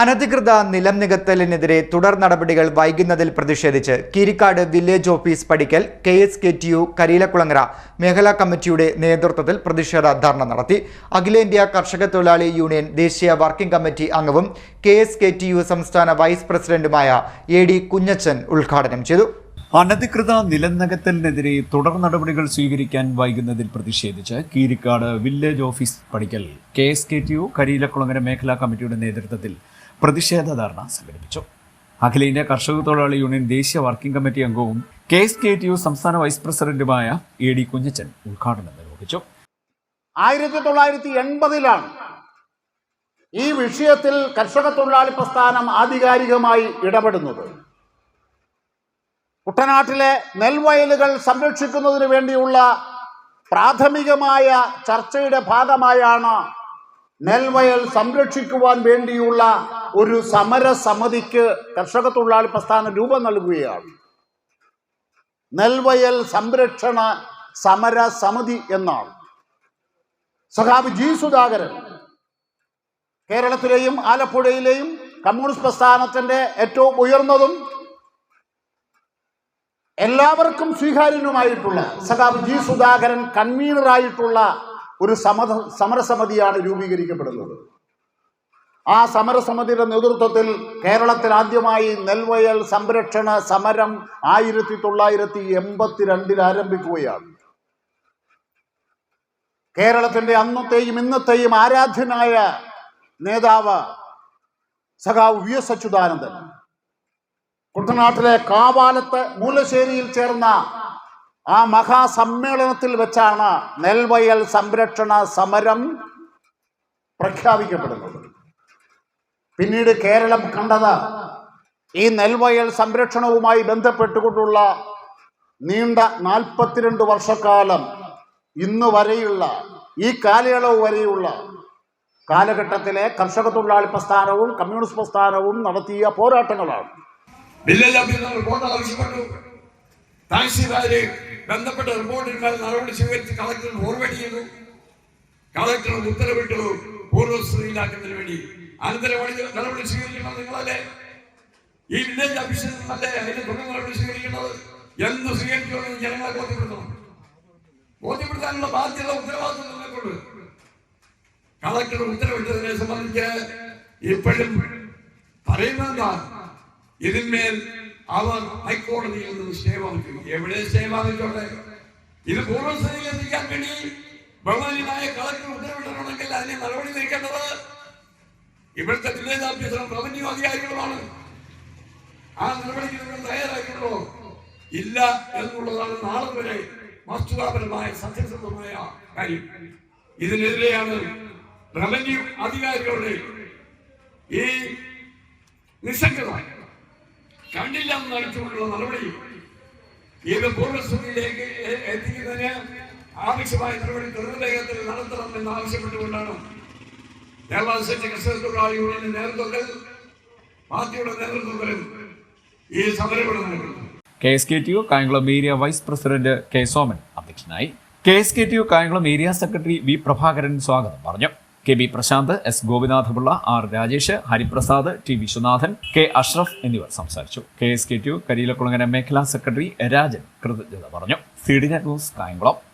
അനധികൃത നിലം നികത്തലിനെതിരെ തുടർ നടപടികൾ വൈകുന്നതിൽ പ്രതിഷേധിച്ച് കിരിക്കാട് വില്ലേജ് ഓഫീസ് പഠിക്കൽ K S K T U Kareelakulangara മേഖലാ കമ്മിറ്റിയുടെ നേതൃത്വത്തിൽ പ്രതിഷേധ ധർണ നടത്തി. അഖിലേന്ത്യാ കർഷക തൊഴിലാളി യൂണിയൻ ദേശീയ വർക്കിംഗ് കമ്മിറ്റി അംഗവും K S K T U സംസ്ഥാന വൈസ് പ്രസിഡന്റുമായ എ ഡി കുഞ്ഞച്ചൻ ഉദ്ഘാടനം ചെയ്തു. അനധികൃത നിലനികത്തലിനെതിരെ തുടർ നടപടികൾ സ്വീകരിക്കാൻ വൈകുന്നതിൽ പ്രതിഷേധിച്ച് കീരിക്കാട് വില്ലേജ് ഓഫീസ് പടിക്കൽ K S K T U Kariyilakulangara മേഖലാ കമ്മിറ്റിയുടെ നേതൃത്വത്തിൽ പ്രതിഷേധ ധർണ സംഘടിപ്പിച്ചു. അഖിലേന്ത്യാ കർഷക തൊഴിലാളി യൂണിയൻ ദേശീയ വർക്കിംഗ് കമ്മിറ്റി അംഗവും K S K T U സംസ്ഥാന വൈസ് പ്രസിഡന്റുമായ എ ഡി കുഞ്ഞച്ചൻ ഉദ്ഘാടനം നിർവഹിച്ചു. ആയിരത്തി തൊള്ളായിരത്തി എൺപതിലാണ് ഈ വിഷയത്തിൽ കർഷക തൊഴിലാളി പ്രസ്ഥാനം ആധികാരികമായി ഇടപെടുന്നത്. കുട്ടനാട്ടിലെ നെൽവയലുകൾ സംരക്ഷിക്കുന്നതിന് വേണ്ടിയുള്ള പ്രാഥമികമായ ചർച്ചയുടെ ഭാഗമായാണ് നെൽവയൽ സംരക്ഷിക്കുവാൻ വേണ്ടിയുള്ള ഒരു സമരസമിതിക്ക് കർഷക തൊഴിലാളി പ്രസ്ഥാനം രൂപം നൽകുകയാണ്. നെൽവയൽ സംരക്ഷണ സമര സമിതി എന്നാണ്. സഖാബ് ജി സുധാകരൻ കേരളത്തിലെയും ആലപ്പുഴയിലെയും കമ്മ്യൂണിസ്റ്റ് പ്രസ്ഥാനത്തിന്റെ ഏറ്റവും ഉയർന്നതും എല്ലാവർക്കും സ്വീകാര്യനുമായിട്ടുള്ള സഖാബ് ജി സുധാകരൻ കൺവീനറായിട്ടുള്ള ഒരു സമത സമരസമിതിയാണ് രൂപീകരിക്കപ്പെടുന്നത്. ആ സമരസമിതിയുടെ നേതൃത്വത്തിൽ കേരളത്തിൽ ആദ്യമായി നെൽവയൽ സംരക്ഷണ സമരം ആയിരത്തി തൊള്ളായിരത്തി എൺപത്തിരണ്ടിൽ ആരംഭിക്കുകയാണ്. കേരളത്തിന്റെ അന്നത്തെയും ഇന്നത്തെയും ആരാധ്യനായ നേതാവ് സഖാവ് വി എസ് അച്യുതാനന്ദൻ. കുട്ടനാട്ടിലെ കാവാലത്ത് മൂലശ്ശേരിയിൽ ചേർന്ന ആ മഹാസമ്മേളനത്തിൽ വെച്ചാണ് നെൽവയൽ സംരക്ഷണ സമരം പ്രഖ്യാപിക്കപ്പെടുന്നത്. പിന്നീട് കേരളം കണ്ടത് ഈ നെൽവയൽ സംരക്ഷണവുമായി ബന്ധപ്പെട്ടുകൊണ്ടുള്ള നീണ്ട നാൽപ്പത്തിരണ്ട് വർഷക്കാലം ഇന്ന് വരെയുള്ള ഈ കാലയളവ് വരെയുള്ള കാലഘട്ടത്തിലെ കർഷക തൊഴിലാളി പ്രസ്ഥാനവും കമ്മ്യൂണിസ്റ്റ് പ്രസ്ഥാനവും നടത്തിയ പോരാട്ടങ്ങളാണ്. ഓഫീസർ റിപ്പോർട്ട് ആവശ്യപ്പെട്ടു. തഹസീൽദാര് ബന്ധപ്പെട്ട റിപ്പോർട്ടിന്മേൽ നടപടി സ്വീകരിച്ച് കളക്ടർ ഫോർവേഡ് ചെയ്തു കളക്ടർ ഉത്തരവിട്ടു പൂർവസ്ഥിതിയിലാക്കുന്നതിന് വേണ്ടി അനന്തരവണി നടപടി സ്വീകരിക്കുന്നത് നിങ്ങളല്ലേ? ഈ വില്ലേജ് ഓഫീസിൽ അതിന്റെ തുടർ നടപടി സ്വീകരിക്കുന്നത് എന്ത് സ്വീകരിക്കണമെന്ന് ജനങ്ങളെ ബോധ്യപ്പെടുത്തണം. ബോധ്യപ്പെടുത്താനുള്ള ബാധ്യത ഉത്തരവാദിത്വം നിങ്ങൾക്കുണ്ട്. കളക്ടർ ഉത്തരവിട്ടതിനെ സംബന്ധിച്ച് ഇപ്പോഴും പറയുന്നതാണ് ഇതിന്മേൽ അവർ ഹൈക്കോടതിയിൽ നിന്ന് സ്റ്റേ വാങ്ങിച്ചു എവിടെ സ്റ്റേ വാങ്ങിച്ചോട്ടെ ഇത് പൂർവസ്ഥയിൽ എത്തിക്കാൻ വേണ്ടി ബഹുമാനിയായ കളക്ടർ ഉത്തരവിടണമെങ്കിൽ അതിനെ നടപടി നീക്കേണ്ടത് ഇവിടുത്തെ വില്ലേജ് ഓഫീസറും റവന്യൂ അധികാരികളുമാണ്. ആ നടപടി നിങ്ങൾ ഇല്ല എന്നുള്ളതാണ് നാളെ വരെ വസ്തുതാപരമായ സത്യസന്ധമായ കാര്യം. ഇതിനെതിരെയാണ് റവന്യൂ അധികാരികളുടെ ഈ നിസ്സംഗത കണ്ടില്ല എന്ന് നടിച്ചുകൊണ്ടുള്ള നടപടി. ഇത് പൂർവസ്ഥിതിയിലേക്ക് എത്തിക്കുന്നതിന് ആവശ്യമായ നടപടി ത്വരിതവേഗത്തിൽ നടത്തണം എന്ന് ആവശ്യപ്പെട്ടുകൊണ്ടാണ് കേരള സ്റ്റേറ്റ് കർഷക തൊഴിലാളി യൂണിയന്റെ നേതൃത്വത്തിൽ പാർട്ടിയുടെ നേതൃത്വത്തിലും ഈ സമരം ഇവിടെ നടക്കുന്നത്. K S K T U Kayamkulam area vice president K Soman അധ്യക്ഷനായി. K S K T U Kayamkulam area secretary V Prabhakaran സ്വാഗതം പറഞ്ഞു. K B Prashanth S Gopinathapillai R Rajesh Hariprasad T Vishwanathan K Ashraf എന്നിവർ സംസാരിച്ചു. K S K T U Kariyilakulangara മേഖലാ secretary Rajan കൃതജ്ഞത പറഞ്ഞു. C D news Kayamkulam.